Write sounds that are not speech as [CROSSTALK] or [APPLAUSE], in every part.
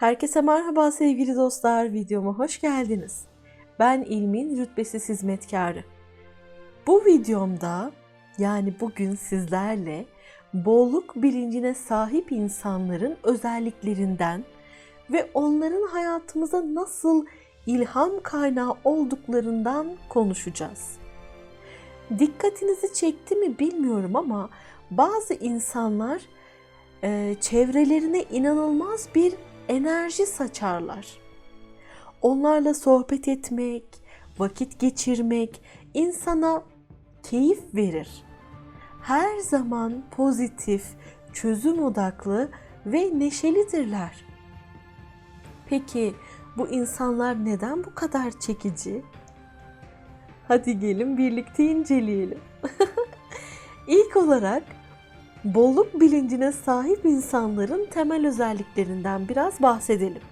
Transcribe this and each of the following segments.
Herkese merhaba sevgili dostlar, videoma hoş geldiniz. Ben İlmin Rütbesiz Hizmetkarı. Bu videomda yani bugün sizlerle bolluk bilincine sahip insanların özelliklerinden ve onların hayatımıza nasıl ilham kaynağı olduklarından konuşacağız. Dikkatinizi çekti mi bilmiyorum ama bazı insanlar çevrelerine inanılmaz bir enerji saçarlar. Onlarla sohbet etmek, vakit geçirmek insana keyif verir. Her zaman pozitif, çözüm odaklı ve neşelidirler. Peki bu insanlar neden bu kadar çekici? Hadi gelin birlikte inceleyelim. [LAUGHS] İlk olarak bolluk bilincine sahip insanların temel özelliklerinden biraz bahsedelim.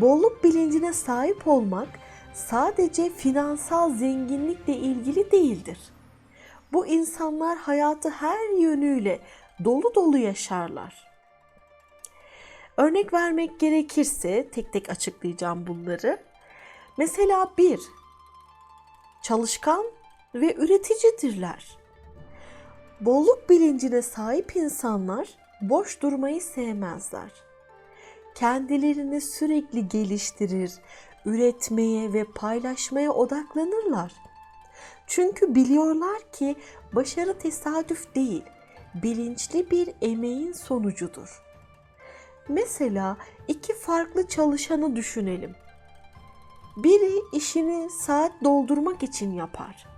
Bolluk bilincine sahip olmak sadece finansal zenginlikle ilgili değildir. Bu insanlar hayatı her yönüyle dolu dolu yaşarlar. Örnek vermek gerekirse tek tek açıklayacağım bunları. Mesela bir, çalışkan ve üreticidirler. Bolluk bilincine sahip insanlar boş durmayı sevmezler. Kendilerini sürekli geliştirir, üretmeye ve paylaşmaya odaklanırlar. Çünkü biliyorlar ki başarı tesadüf değil, bilinçli bir emeğin sonucudur. Mesela iki farklı çalışanı düşünelim. Biri işini saat doldurmak için yapar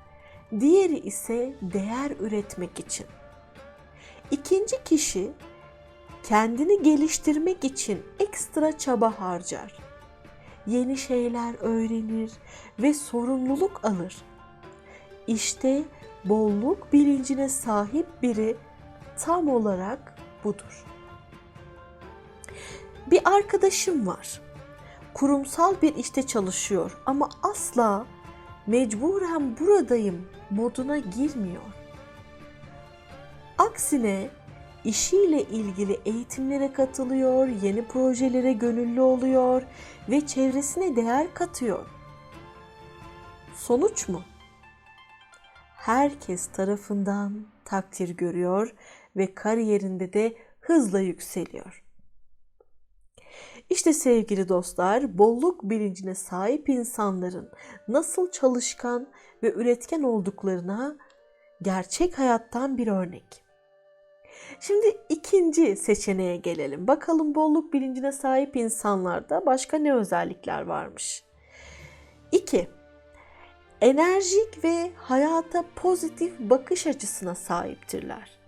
diğeri ise değer üretmek için. İkinci kişi kendini geliştirmek için ekstra çaba harcar. Yeni şeyler öğrenir ve sorumluluk alır. İşte bolluk bilincine sahip biri tam olarak budur. Bir arkadaşım var. Kurumsal bir işte çalışıyor ama asla mecburen buradayım moduna girmiyor. Aksine işiyle ilgili eğitimlere katılıyor, yeni projelere gönüllü oluyor ve çevresine değer katıyor. Sonuç mu? Herkes tarafından takdir görüyor ve kariyerinde de hızla yükseliyor. İşte sevgili dostlar, bolluk bilincine sahip insanların nasıl çalışkan ve üretken olduklarına gerçek hayattan bir örnek. Şimdi ikinci seçeneğe gelelim. Bakalım bolluk bilincine sahip insanlarda başka ne özellikler varmış? 2. Enerjik ve hayata pozitif bakış açısına sahiptirler.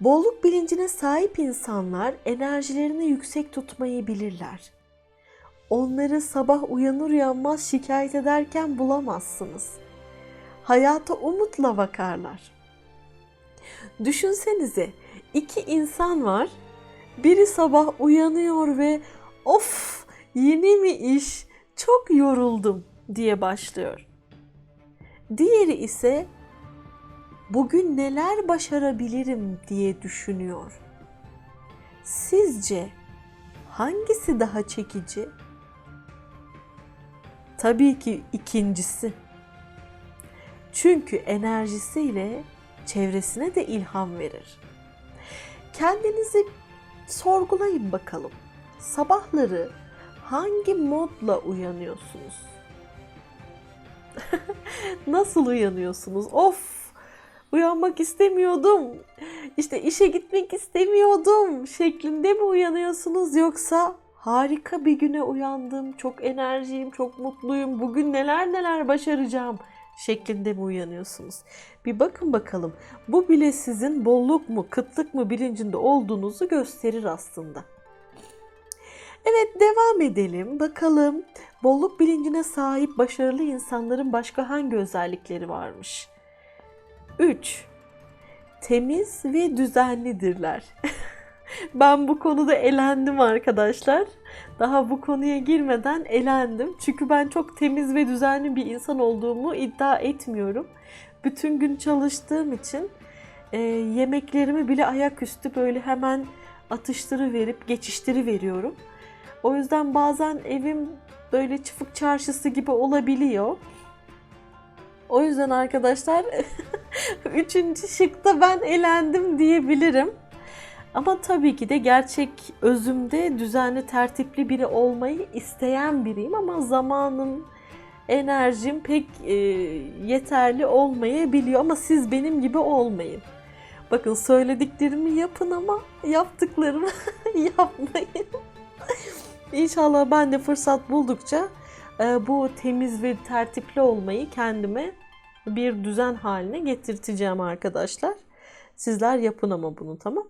Bolluk bilincine sahip insanlar enerjilerini yüksek tutmayı bilirler. Onları sabah uyanır uyanmaz şikayet ederken bulamazsınız. Hayata umutla bakarlar. Düşünsenize iki insan var. Biri sabah uyanıyor ve of yeni mi iş çok yoruldum diye başlıyor. Diğeri ise bugün neler başarabilirim diye düşünüyor. Sizce hangisi daha çekici? Tabii ki ikincisi. Çünkü enerjisiyle çevresine de ilham verir. Kendinizi sorgulayın bakalım. Sabahları hangi modla uyanıyorsunuz? [LAUGHS] Nasıl uyanıyorsunuz? Of uyanmak istemiyordum. İşte işe gitmek istemiyordum şeklinde mi uyanıyorsunuz yoksa harika bir güne uyandım, çok enerjiyim, çok mutluyum, bugün neler neler başaracağım şeklinde mi uyanıyorsunuz? Bir bakın bakalım. Bu bile sizin bolluk mu, kıtlık mı bilincinde olduğunuzu gösterir aslında. Evet devam edelim. Bakalım bolluk bilincine sahip başarılı insanların başka hangi özellikleri varmış? 3. Temiz ve düzenlidirler. [LAUGHS] ben bu konuda elendim arkadaşlar. Daha bu konuya girmeden elendim. Çünkü ben çok temiz ve düzenli bir insan olduğumu iddia etmiyorum. Bütün gün çalıştığım için e, yemeklerimi bile ayaküstü böyle hemen atıştırı verip geçiştiri veriyorum. O yüzden bazen evim böyle çıfık çarşısı gibi olabiliyor. O yüzden arkadaşlar [LAUGHS] üçüncü şıkta ben elendim diyebilirim. Ama tabii ki de gerçek özümde düzenli tertipli biri olmayı isteyen biriyim ama zamanım, enerjim pek e, yeterli olmayabiliyor ama siz benim gibi olmayın. Bakın söylediklerimi yapın ama yaptıklarımı [LAUGHS] yapmayın. İnşallah ben de fırsat buldukça bu temiz ve tertipli olmayı kendime bir düzen haline getirteceğim arkadaşlar. Sizler yapın ama bunu tamam.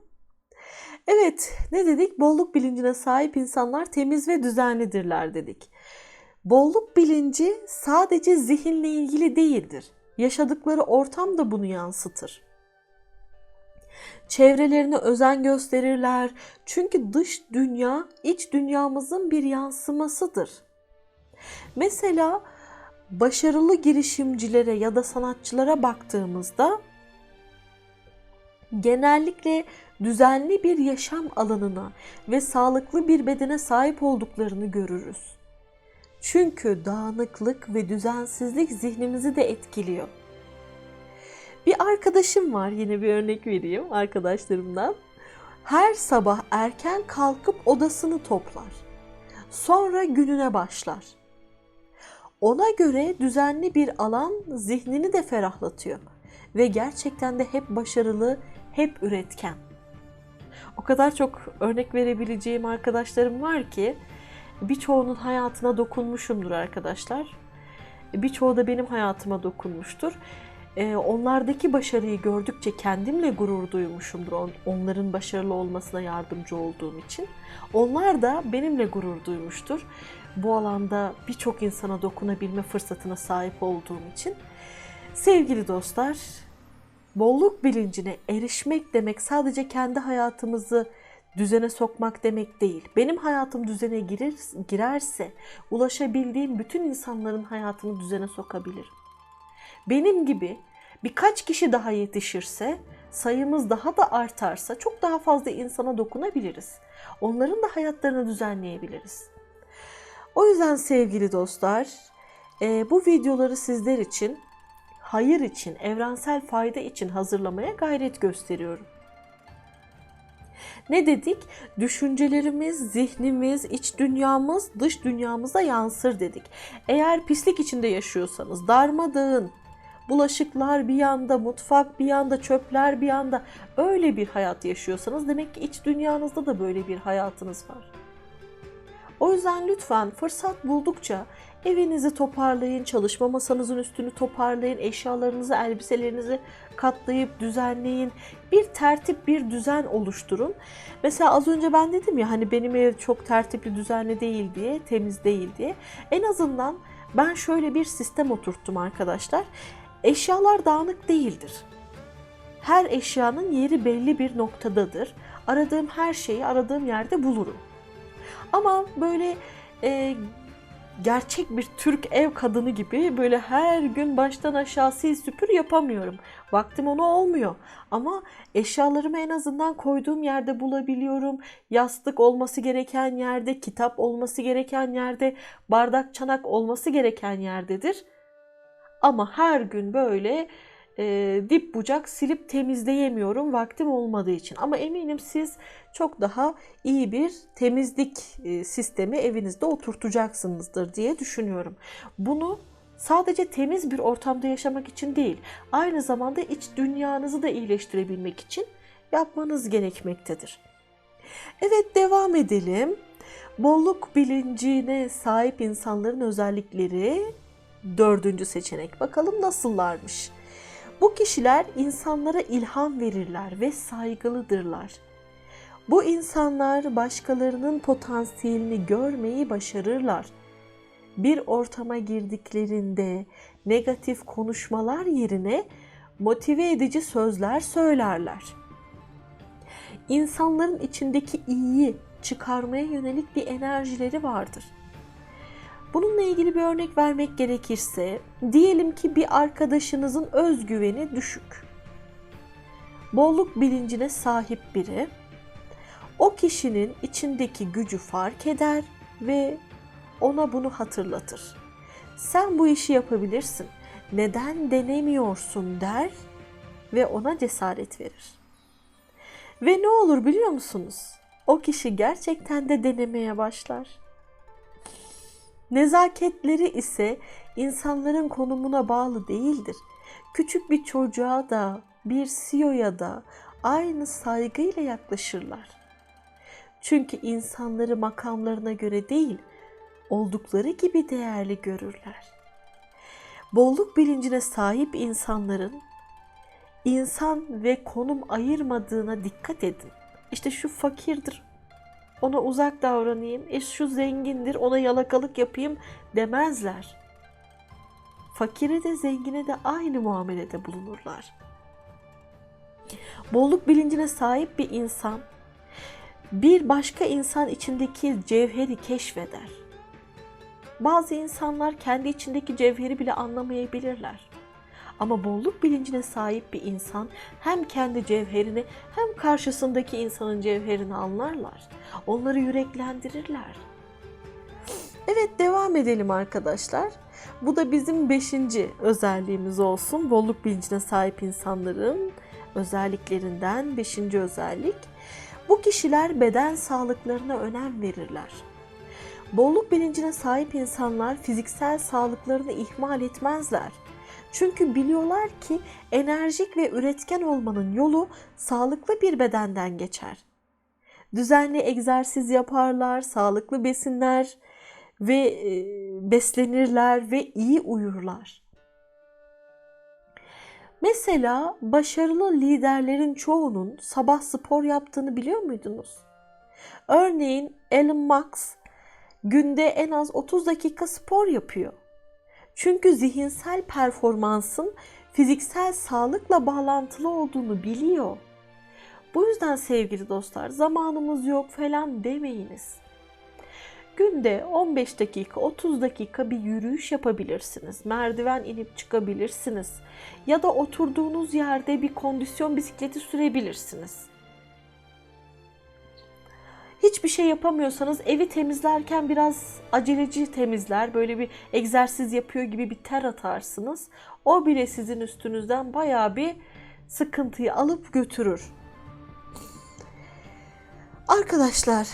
Evet ne dedik? Bolluk bilincine sahip insanlar temiz ve düzenlidirler dedik. Bolluk bilinci sadece zihinle ilgili değildir. Yaşadıkları ortam da bunu yansıtır. Çevrelerine özen gösterirler. Çünkü dış dünya iç dünyamızın bir yansımasıdır. Mesela başarılı girişimcilere ya da sanatçılara baktığımızda genellikle düzenli bir yaşam alanına ve sağlıklı bir bedene sahip olduklarını görürüz. Çünkü dağınıklık ve düzensizlik zihnimizi de etkiliyor. Bir arkadaşım var yine bir örnek vereyim arkadaşlarımdan. Her sabah erken kalkıp odasını toplar. Sonra gününe başlar. Ona göre düzenli bir alan zihnini de ferahlatıyor ve gerçekten de hep başarılı, hep üretken. O kadar çok örnek verebileceğim arkadaşlarım var ki birçoğunun hayatına dokunmuşumdur arkadaşlar. Birçoğu da benim hayatıma dokunmuştur. Ee, onlardaki başarıyı gördükçe kendimle gurur duymuşumdur onların başarılı olmasına yardımcı olduğum için. Onlar da benimle gurur duymuştur. Bu alanda birçok insana dokunabilme fırsatına sahip olduğum için. Sevgili dostlar, bolluk bilincine erişmek demek sadece kendi hayatımızı düzene sokmak demek değil. Benim hayatım düzene girer, girerse ulaşabildiğim bütün insanların hayatını düzene sokabilirim. Benim gibi birkaç kişi daha yetişirse, sayımız daha da artarsa çok daha fazla insana dokunabiliriz. Onların da hayatlarını düzenleyebiliriz. O yüzden sevgili dostlar, e, bu videoları sizler için, hayır için, evrensel fayda için hazırlamaya gayret gösteriyorum. Ne dedik? Düşüncelerimiz, zihnimiz, iç dünyamız dış dünyamıza yansır dedik. Eğer pislik içinde yaşıyorsanız, darmadağın, bulaşıklar bir yanda, mutfak bir yanda, çöpler bir yanda öyle bir hayat yaşıyorsanız demek ki iç dünyanızda da böyle bir hayatınız var. O yüzden lütfen fırsat buldukça evinizi toparlayın, çalışma masanızın üstünü toparlayın, eşyalarınızı, elbiselerinizi katlayıp düzenleyin. Bir tertip, bir düzen oluşturun. Mesela az önce ben dedim ya hani benim ev çok tertipli, düzenli değil diye, temiz değil diye. En azından ben şöyle bir sistem oturttum arkadaşlar. Eşyalar dağınık değildir. Her eşyanın yeri belli bir noktadadır. Aradığım her şeyi aradığım yerde bulurum. Ama böyle e, gerçek bir Türk ev kadını gibi böyle her gün baştan aşağı sil süpür yapamıyorum. Vaktim ona olmuyor. Ama eşyalarımı en azından koyduğum yerde bulabiliyorum. Yastık olması gereken yerde, kitap olması gereken yerde, bardak çanak olması gereken yerdedir. Ama her gün böyle e, dip bucak silip temizleyemiyorum vaktim olmadığı için. Ama eminim siz çok daha iyi bir temizlik e, sistemi evinizde oturtacaksınızdır diye düşünüyorum. Bunu sadece temiz bir ortamda yaşamak için değil, aynı zamanda iç dünyanızı da iyileştirebilmek için yapmanız gerekmektedir. Evet devam edelim. Bolluk bilincine sahip insanların özellikleri dördüncü seçenek. Bakalım nasıllarmış. Bu kişiler insanlara ilham verirler ve saygılıdırlar. Bu insanlar başkalarının potansiyelini görmeyi başarırlar. Bir ortama girdiklerinde negatif konuşmalar yerine motive edici sözler söylerler. İnsanların içindeki iyiyi çıkarmaya yönelik bir enerjileri vardır. Bununla ilgili bir örnek vermek gerekirse, diyelim ki bir arkadaşınızın özgüveni düşük. Bolluk bilincine sahip biri. O kişinin içindeki gücü fark eder ve ona bunu hatırlatır. Sen bu işi yapabilirsin. Neden denemiyorsun der ve ona cesaret verir. Ve ne olur biliyor musunuz? O kişi gerçekten de denemeye başlar. Nezaketleri ise insanların konumuna bağlı değildir. Küçük bir çocuğa da, bir CEO'ya da aynı saygıyla yaklaşırlar. Çünkü insanları makamlarına göre değil, oldukları gibi değerli görürler. Bolluk bilincine sahip insanların insan ve konum ayırmadığına dikkat edin. İşte şu fakirdir, ona uzak davranayım, e şu zengindir, ona yalakalık yapayım demezler. Fakire de zengine de aynı muamelede bulunurlar. Bolluk bilincine sahip bir insan bir başka insan içindeki cevheri keşfeder. Bazı insanlar kendi içindeki cevheri bile anlamayabilirler. Ama bolluk bilincine sahip bir insan hem kendi cevherini hem karşısındaki insanın cevherini anlarlar. Onları yüreklendirirler. Evet devam edelim arkadaşlar. Bu da bizim beşinci özelliğimiz olsun. Bolluk bilincine sahip insanların özelliklerinden beşinci özellik. Bu kişiler beden sağlıklarına önem verirler. Bolluk bilincine sahip insanlar fiziksel sağlıklarını ihmal etmezler. Çünkü biliyorlar ki enerjik ve üretken olmanın yolu sağlıklı bir bedenden geçer. Düzenli egzersiz yaparlar, sağlıklı besinler ve e, beslenirler ve iyi uyurlar. Mesela başarılı liderlerin çoğunun sabah spor yaptığını biliyor muydunuz? Örneğin Elon Musk günde en az 30 dakika spor yapıyor. Çünkü zihinsel performansın fiziksel sağlıkla bağlantılı olduğunu biliyor. Bu yüzden sevgili dostlar zamanımız yok falan demeyiniz. Günde 15 dakika 30 dakika bir yürüyüş yapabilirsiniz. Merdiven inip çıkabilirsiniz. Ya da oturduğunuz yerde bir kondisyon bisikleti sürebilirsiniz. Hiçbir şey yapamıyorsanız evi temizlerken biraz aceleci temizler, böyle bir egzersiz yapıyor gibi bir ter atarsınız. O bile sizin üstünüzden bayağı bir sıkıntıyı alıp götürür. Arkadaşlar,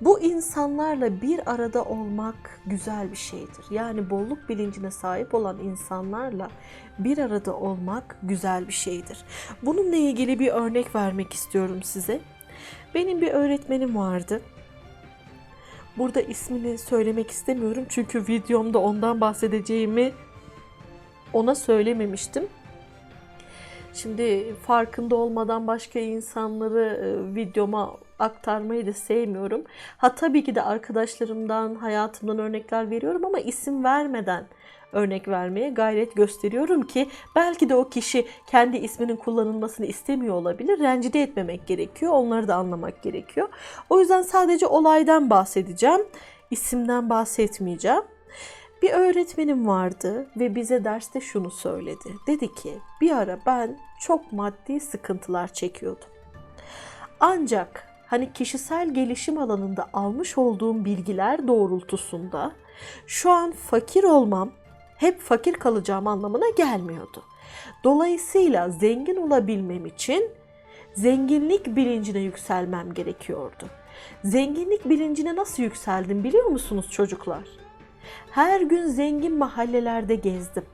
bu insanlarla bir arada olmak güzel bir şeydir. Yani bolluk bilincine sahip olan insanlarla bir arada olmak güzel bir şeydir. Bununla ilgili bir örnek vermek istiyorum size. Benim bir öğretmenim vardı. Burada ismini söylemek istemiyorum çünkü videomda ondan bahsedeceğimi ona söylememiştim. Şimdi farkında olmadan başka insanları e, videoma aktarmayı da sevmiyorum. Ha tabii ki de arkadaşlarımdan, hayatımdan örnekler veriyorum ama isim vermeden örnek vermeye gayret gösteriyorum ki belki de o kişi kendi isminin kullanılmasını istemiyor olabilir. Rencide etmemek gerekiyor. Onları da anlamak gerekiyor. O yüzden sadece olaydan bahsedeceğim. İsimden bahsetmeyeceğim. Bir öğretmenim vardı ve bize derste şunu söyledi. Dedi ki bir ara ben çok maddi sıkıntılar çekiyordum. Ancak hani kişisel gelişim alanında almış olduğum bilgiler doğrultusunda şu an fakir olmam hep fakir kalacağım anlamına gelmiyordu. Dolayısıyla zengin olabilmem için zenginlik bilincine yükselmem gerekiyordu. Zenginlik bilincine nasıl yükseldim biliyor musunuz çocuklar? Her gün zengin mahallelerde gezdim.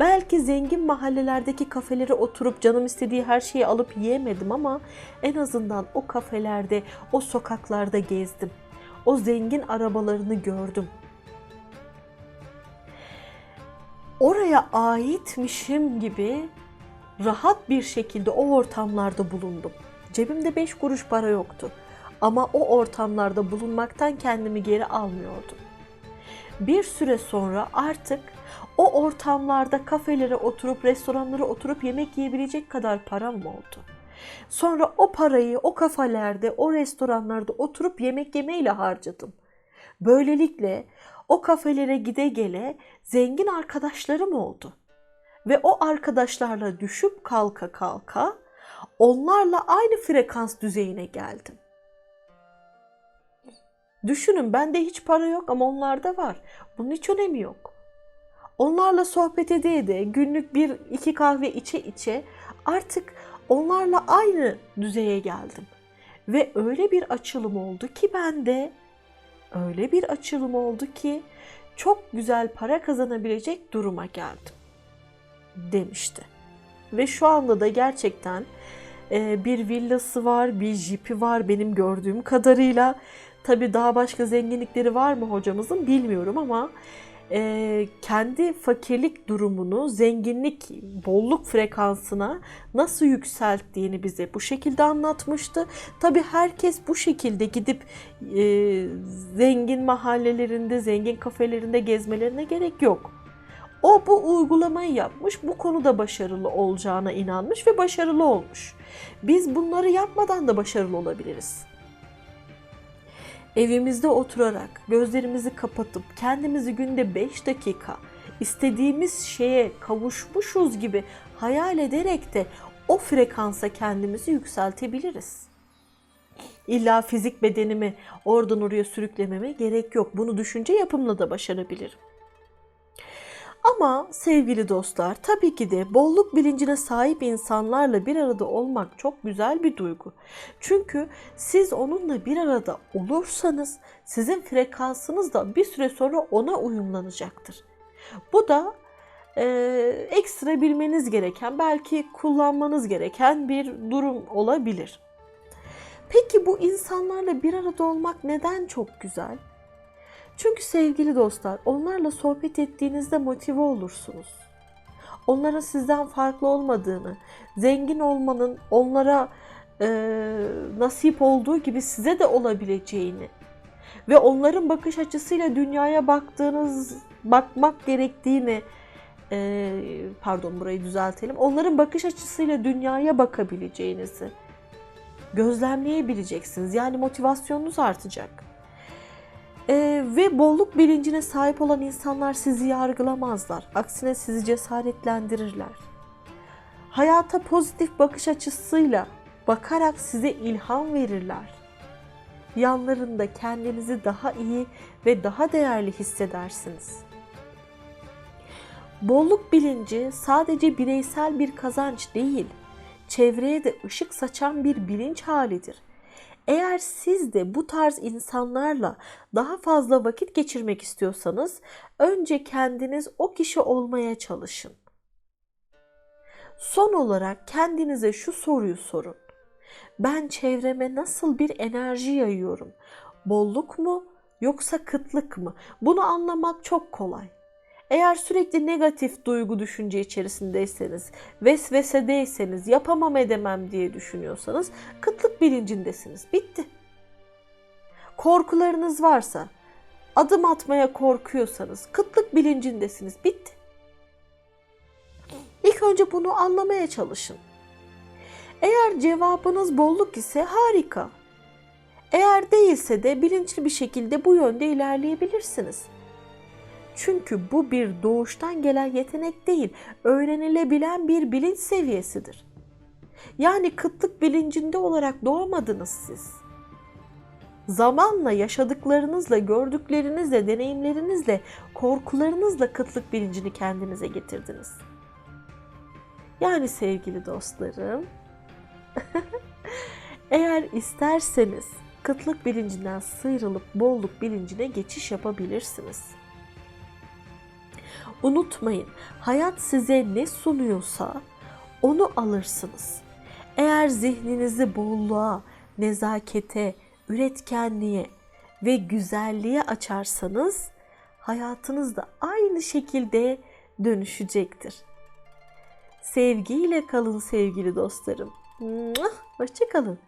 Belki zengin mahallelerdeki kafelere oturup canım istediği her şeyi alıp yiyemedim ama en azından o kafelerde, o sokaklarda gezdim. O zengin arabalarını gördüm. Oraya aitmişim gibi rahat bir şekilde o ortamlarda bulundum. Cebimde 5 kuruş para yoktu. Ama o ortamlarda bulunmaktan kendimi geri almıyordum. Bir süre sonra artık o ortamlarda kafelere oturup restoranlara oturup yemek yiyebilecek kadar param oldu. Sonra o parayı o kafelerde, o restoranlarda oturup yemek yemeyle harcadım. Böylelikle o kafelere gide gele zengin arkadaşlarım oldu. Ve o arkadaşlarla düşüp kalka kalka onlarla aynı frekans düzeyine geldim. Düşünün bende hiç para yok ama onlarda var. Bunun hiç önemi yok. Onlarla sohbet ede ede günlük bir iki kahve içe içe artık onlarla aynı düzeye geldim. Ve öyle bir açılım oldu ki bende öyle bir açılım oldu ki çok güzel para kazanabilecek duruma geldim demişti. Ve şu anda da gerçekten bir villası var, bir jipi var benim gördüğüm kadarıyla. Tabii daha başka zenginlikleri var mı hocamızın bilmiyorum ama e, kendi fakirlik durumunu zenginlik, bolluk frekansına nasıl yükselttiğini bize bu şekilde anlatmıştı. Tabii herkes bu şekilde gidip e, zengin mahallelerinde, zengin kafelerinde gezmelerine gerek yok. O bu uygulamayı yapmış, bu konuda başarılı olacağına inanmış ve başarılı olmuş. Biz bunları yapmadan da başarılı olabiliriz. Evimizde oturarak, gözlerimizi kapatıp kendimizi günde 5 dakika istediğimiz şeye kavuşmuşuz gibi hayal ederek de o frekansa kendimizi yükseltebiliriz. İlla fizik bedenimi oradan oraya sürüklememe gerek yok. Bunu düşünce yapımla da başarabilirim. Ama sevgili dostlar tabii ki de bolluk bilincine sahip insanlarla bir arada olmak çok güzel bir duygu. Çünkü siz onunla bir arada olursanız sizin frekansınız da bir süre sonra ona uyumlanacaktır. Bu da e, ekstra bilmeniz gereken belki kullanmanız gereken bir durum olabilir. Peki bu insanlarla bir arada olmak neden çok güzel? Çünkü sevgili dostlar, onlarla sohbet ettiğinizde motive olursunuz. Onların sizden farklı olmadığını, zengin olmanın onlara e, nasip olduğu gibi size de olabileceğini ve onların bakış açısıyla dünyaya baktığınız, bakmak gerektiğini, e, pardon burayı düzeltelim, onların bakış açısıyla dünyaya bakabileceğinizi gözlemleyebileceksiniz. Yani motivasyonunuz artacak. Ee, ve bolluk bilincine sahip olan insanlar sizi yargılamazlar. Aksine sizi cesaretlendirirler. Hayata pozitif bakış açısıyla bakarak size ilham verirler. Yanlarında kendinizi daha iyi ve daha değerli hissedersiniz. Bolluk bilinci sadece bireysel bir kazanç değil, çevreye de ışık saçan bir bilinç halidir. Eğer siz de bu tarz insanlarla daha fazla vakit geçirmek istiyorsanız önce kendiniz o kişi olmaya çalışın. Son olarak kendinize şu soruyu sorun. Ben çevreme nasıl bir enerji yayıyorum? Bolluk mu yoksa kıtlık mı? Bunu anlamak çok kolay. Eğer sürekli negatif duygu düşünce içerisindeyseniz, vesvesedeyseniz, yapamam edemem diye düşünüyorsanız kıtlık bilincindesiniz. Bitti. Korkularınız varsa, adım atmaya korkuyorsanız kıtlık bilincindesiniz. Bitti. İlk önce bunu anlamaya çalışın. Eğer cevabınız bolluk ise harika. Eğer değilse de bilinçli bir şekilde bu yönde ilerleyebilirsiniz. Çünkü bu bir doğuştan gelen yetenek değil, öğrenilebilen bir bilinç seviyesidir. Yani kıtlık bilincinde olarak doğmadınız siz. Zamanla yaşadıklarınızla, gördüklerinizle, deneyimlerinizle, korkularınızla kıtlık bilincini kendinize getirdiniz. Yani sevgili dostlarım, [LAUGHS] eğer isterseniz kıtlık bilincinden sıyrılıp bolluk bilincine geçiş yapabilirsiniz. Unutmayın, hayat size ne sunuyorsa onu alırsınız. Eğer zihninizi bolluğa, nezakete, üretkenliğe ve güzelliğe açarsanız hayatınız da aynı şekilde dönüşecektir. Sevgiyle kalın sevgili dostlarım. Hoşçakalın.